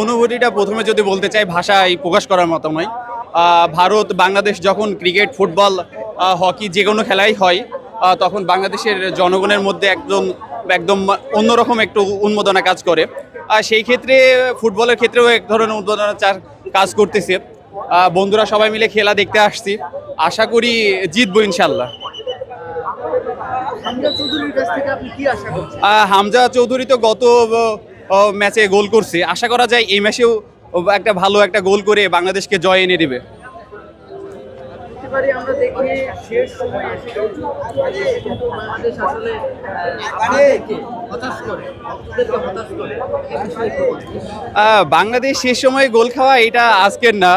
অনুভূতিটা প্রথমে যদি বলতে চাই ভাষায় প্রকাশ করার মতো নয়। ভারত বাংলাদেশ যখন ক্রিকেট ফুটবল হকি যে কোনো খেলাই হয় তখন বাংলাদেশের জনগণের মধ্যে একদম একদম অন্যরকম একটু উন্মোদনা কাজ করে। আর সেই ক্ষেত্রে ফুটবলের ক্ষেত্রেও এক ধরনের উন্মোদনা চার- কাজ করতেছে। বন্ধুরা সবাই মিলে খেলা দেখতে আসছি। আশা করি জিতবো ইনশাল্লাহ হামজা চৌধুরী তো গত ম্যাচে গোল করছে। আশা করা যায় এই ম্যাচেও একটা ভালো একটা গোল করে বাংলাদেশকে জয় এনে দেবে। শেষ বাংলাদেশ শেষ সময়ে গোল খাওয়া এটা আজকের না।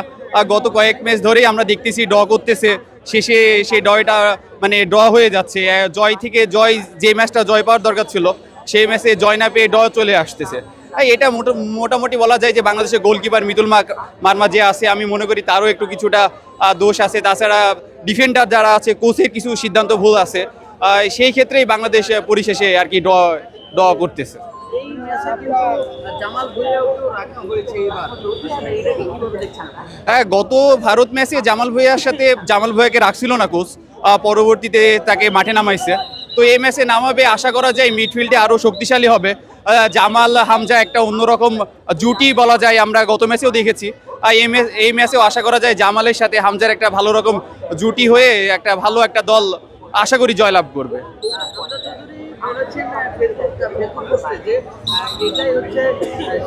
গত কয়েক ম্যাচ ধরেই আমরা দেখতেছি ড্র করতেছে। শেষে সেই ডয়টা মানে ড্র হয়ে যাচ্ছে। জয় থেকে জয় যে ম্যাচটা জয় পাওয়ার দরকার ছিল। সেই ম্যাচে জয় না পেয়ে ড চলে আসতেছে। এটা মোটা- মোটামুটি বলা যায় যে বাংলাদেশের গোলকিপার মিতুল মা- মার্মা যে আছে আমি মনে করি তারও একটু কিছুটা দোষ আছে। তাছাড়া ডিফেন্ডার যারা আছে কোচের কিছু সিদ্ধান্ত ভুল আছে। সেই ক্ষেত্রেই বাংলাদেশ পরিশেষে আর কি ড ড্র করতেছে। হ্যাঁ গত ভারত ম্যাচে জামাল ভুঁইয়ার সাথে জামাল ভুঁইয়াকে রাখছিল না কোচ পরবর্তীতে তাকে মাঠে নামাইছে। তো এই ম্যাচে নামাবে, আশা করা যায় মিডফিল্ডে আরও শক্তিশালী হবে। জামাল, হামজা একটা অন্যরকম জুটি বলা যায়, আমরা গত ম্যাচেও দেখেছি। এই ম্যাচ এই ম্যাচেও আশা করা যায় জামালের সাথে হামজার একটা ভালো রকম জুটি হয়ে একটা ভালো একটা দল আশা করি জয়লাভ করবে। বলেছেন যে এটাই হচ্ছে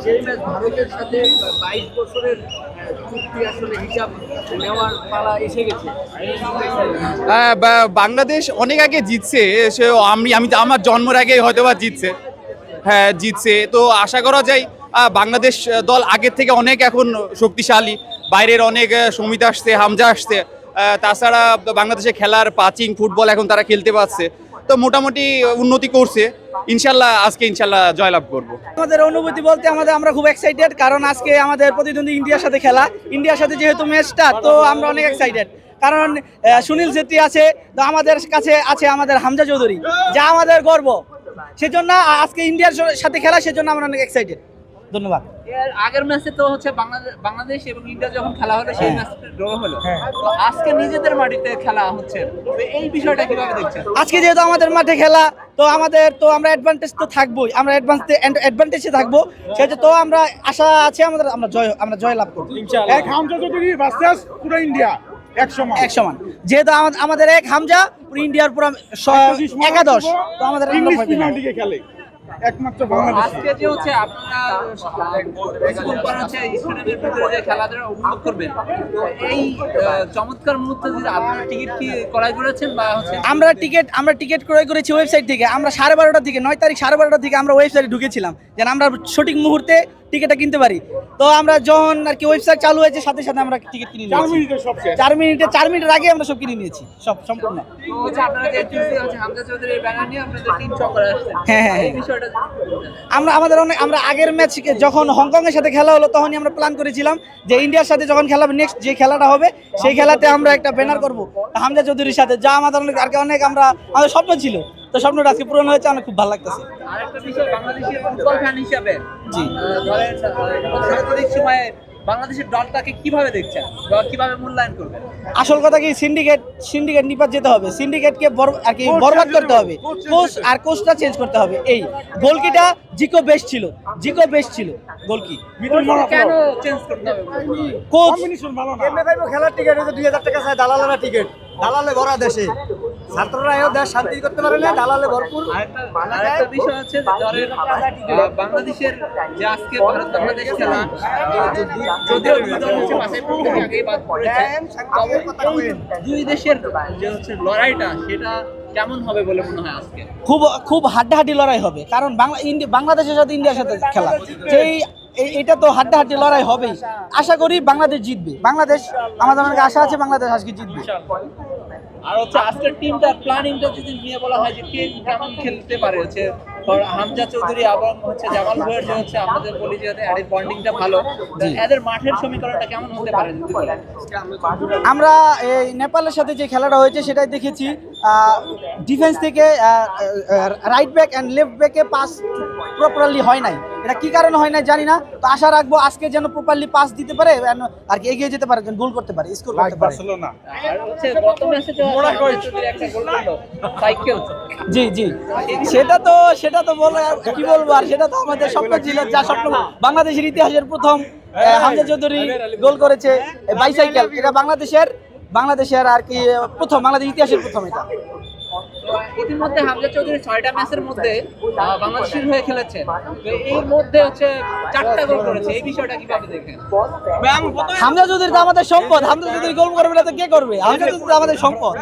সেই ম্যাচ ভারতের সাথে বাইশ বছরের বা- বাংলাদেশ অনেক আগে জিতছে, সে আমি আমি আমার জন্মের আগে হয়তো বা জিতছে। হ্যাঁ জিতছে। তো আশা করা যায় বাংলাদেশ দল আগের থেকে অনেক এখন শক্তিশালী। বাইরের অনেক সমিতি আসছে, হামজা আসছে। তাছাড়া বাংলাদেশে খেলার পাচিং, ফুটবল এখন তারা খেলতে পারছে। তো মোটামুটি উন্নতি করছে। ইনশাল্লাহ আজকে ইনশাল্লাহ জয়লাভ করব। আমাদের অনুভূতি বলতে আমাদের, আমরা খুব এক্সাইটেড কারণ আজকে আমাদের প্রতিদ্বন্দ্বী ইন্ডিয়ার সাথে খেলা। ইন্ডিয়ার সাথে যেহেতু ম্যাচটা তো আমরা অনেক এক্সাইটেড কারণ সুনীল ছেত্রী আছে, তো আমাদের কাছে আছে আমাদের হামজা চৌধুরী। যা আমাদের গর্ব। সেজন্য আজকে ইন্ডিয়ার সাথে খেলা, সেজন্য আমরা অনেক এক্সাইটেড ধন্যবাদ। এর আগের ম্যাচে তো হচ্ছে বাংলাদেশ বাংলাদেশ এবং ইন্ডিয়া যখন খেলা হলো সেই ম্যাচটা ড্র হলো। তো আজকে নিজেদের মাটিতে খেলা হচ্ছে। তো এই বিষয়টা কীভাবে দেখছেন? আজকে যেহেতু আমাদের মাঠে খেলা তো আমাদের তো আমরা অ্যাডভান্টেজ তো থাকবোই। আমরা অ্যাডভান্স অ্যাডভান্টেজে থাকব। সেহেতু তো আমরা আশা আছে আমাদের আমরা জয় আমরা জয় লাভ করব। এক হামজা চৌধুরী ভার্সেস পুরো ইন্ডিয়া এক সময় এক সমান। যেহেতু আমাদের এক হামজা পুরো ইন্ডিয়ার পুরো একাদশ। তো আমাদের খেলে। একমাত্র বাংলাদেশ। আজকে যে হচ্ছে আপনারা স্কুল পার হচ্ছে স্টেডিয়ামের ভিতরে যে খেলাধুলা উপভোগ করবেন তো এই চমৎকার মুহূর্তে যদি আপনারা টিকিট কি ক্রয় করেছেন বা হচ্ছে আমরা টিকিট আমরা টিকিট ক্রয় করেছি ওয়েবসাইট থেকে। আমরা সাড়ে বারোটার দিকে নয় তারিখ সাড়ে বারোটার দিকে আমরা ওয়েবসাইটে ঢুকেছিলাম। যেন আমরা সঠিক মুহূর্তে টিকিটটা কিনতে পারি। তো আমরা যখন আর কি ওয়েবসাইট চালু হয়েছে সাথে সাথে আমরা টিকিট কিনে চার নিয়েছি। মিনিটে সব শেষ। চার মিনিটে চার মিনিটের আগে আমরা সব কিনে নিয়েছি সব সম্পূর্ণ। হ্যাঁ, হ্যাঁ, এই হ্যাঁ। বিষয়টা আমরা আমাদের অনেক আমরা আগের ম্যাচ যখন হংকংয়ের সাথে খেলা হলো তখনই আমরা প্ল্যান করেছিলাম যে ইন্ডিয়ার সাথে যখন খেলা নেক্সট যে খেলাটা হবে সেই খেলাতে আমরা একটা ব্যানার করব। হামজা চৌধুরীর সাথে যা আমাদের অনেক আর অনেক আমরা আমাদের স্বপ্ন ছিল। তো স্বপ্নটা আজকে পূরণ হয়েছে অনেক খুব ভালো লাগতেছে। আরেকটা বিষয় বাংলাদেশের ফুটবল ফ্যান হিসাবে জি। ধরেন সাম্প্রতিক সময়ে বাংলাদেশের দলটাকে কীভাবে দেখছেন? কীভাবে মূল্যায়ন করবেন? আসল কথা কি সিন্ডিকেট সিন্ডিকেট নিপাত যেতে হবে। সিন্ডিকেটকে আর কি বরবাদ করতে হবে। কোচ আর কোচটা চেঞ্জ করতে হবে। এই গোলকিটা জিকো বেস্ট ছিল। জিকো বেস্ট ছিল। গোলকি কেন চেঞ্জ করতে হবে? কোচ কম্বিনেশন ভালো না। খেলার টিকিট হচ্ছে দুই হাজার টাকা চায় দালালেরা টিকিট দালালে ভরা দেশে। ছাত্ররা এও দেশ শান্তি করতে পারে না দালালে ভরপুর। আরেকটা আরেকটা বিষয় হচ্ছে বাংলাদেশের যে আজকে ভারত বাংলাদেশ খেলা যদিও দুই দল হচ্ছে বাছাই পর্ব আগেই বাদ পড়েছে। দুই দেশের যে হচ্ছে লড়াইটা সেটা কেমন হবে বলে মনে হয় আজকে? খুব খুব হাড্ডাহাড্ডি লড়াই হবে। কারণ বাংলা বাংলাদেশের সাথে ইন্ডিয়ার সাথে খেলা। সেই এই- এটা তো হাড্ডাহাড্ডি লড়াই হবেই। আশা করি বাংলাদেশ জিতবে। বাংলাদেশ আমাদের অনেক আশা আছে বাংলাদেশ আজকে জিতবে। আর হচ্ছে আজকের টিমটার প্ল্যানিংটা যদি নিয়ে বলা হয় যে কে কেমন খেলতে পারে হচ্ছে ধর হামজা চৌধুরী এবং হচ্ছে জামাল ভাইয়ের যে হচ্ছে আমাদের বলি যে এদের বন্ডিংটা ভালো এদের মাঠের সমীকরণটা কেমন হতে পারে আমরা এই নেপালের সাথে যে খেলাটা হয়েছে সেটাই দেখেছি। ডিফেন্স থেকে রাইট ব্যাক অ্যান্ড লেফট ব্যাকে পাস প্রপারলি হয় নাই। এটা কি কারণে হয় নাই জানি না তো আশা রাখব আজকে যেন প্রপারলি পাস দিতে পারে আর কি এগিয়ে যেতে পারে গোল করতে পারে স্কোর করতে পারে। জি জি। সেটা তো সেটা তো বলে কি বলব আর সেটা তো আমাদের স্বপ্ন ছিল যা স্বপ্ন। বাংলাদেশের ইতিহাসের প্রথম হামজা চৌধুরী গোল করেছে বাইসাইকেল এটা বাংলাদেশের বাংলাদেশের আর কি প্রথম বাংলাদেশ ইতিহাসের প্রথম এটা। ইতিমধ্যে হামজা চৌধুরী ছয়টা ম্যাচের মধ্যে বাংলাদেশের হয়ে খেলেছে। তো এর মধ্যে হচ্ছে চারটা গোল করেছে। এই বিষয়টা কীভাবে দেখেন? হামজা চৌধুরী তো আমাদের সম্পদ। হামজা চৌধুরী গোল করবে না তো কে করবে? হামজা চৌধুরী আমাদের সম্পদ।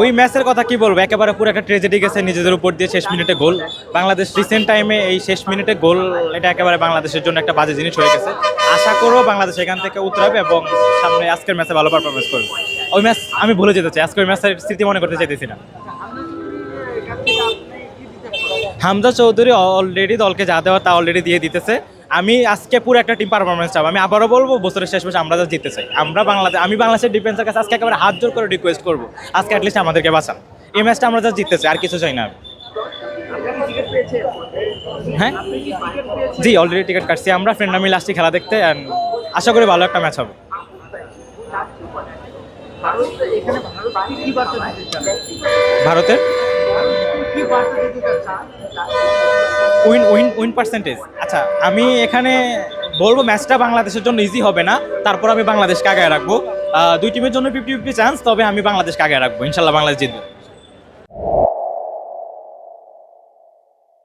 ওই ম্যাচের কথা কি বলব? একেবারে পুরো একটা ট্রেজেডি গেছে নিজেদের উপর দিয়ে শেষ মিনিটে গোল। বাংলাদেশ রিসেন্ট টাইমে এই শেষ মিনিটে গোল, এটা একেবারে বাংলাদেশের জন্য একটা বাজে জিনিস হয়ে গেছে। আশা করব বাংলাদেশ এখান থেকে উতরাবে এবং সামনে আজকের ম্যাচে ভালো পারফরমেন্স করবে। ওই ম্যাচ আমি ভুলে যেতে চাই আজকে ওই ম্যাচের স্মৃতি মনে করতে চাইতেছি না। হামজা চৌধুরী অলরেডি দলকে যা দেওয়া তা অলরেডি দিয়ে দিতেছে। আমি আজকে পুরো একটা টিম পারফরমেন্স চাবো। আমি আবারও বলব, বছরের শেষ মাসে আমরা যা জিততে চাই। আমরা বাংলাদেশ আমি বাংলাদেশের ডিফেন্সের কাছে আজকে একেবারে হাত জোর করে রিকোয়েস্ট করব। আজকে অ্যাটলিস্ট আমাদেরকে বাঁচান। এই ম্যাচটা আমরা যা জিততে চাই, আর কিছু চাই না হ্যাঁ? জি অলরেডি টিকিট কাটছি আমরা। ফ্রেন্ড আমি লাস্টে খেলা দেখতে, and আশা করি ভালো একটা ম্যাচ হবে। ভারতের? উইন উইন উইন পার্সেন্টেজ আচ্ছা আমি এখানে বলব ম্যাচটা বাংলাদেশের জন্য ইজি হবে না। তারপর আমি বাংলাদেশকে আগে রাখব। দুই টিমের জন্য ফিফটি ফিফটি চান্স তবে আমি বাংলাদেশকে আগে রাখব। ইনশাল্লাহ বাংলাদেশ জিতবে।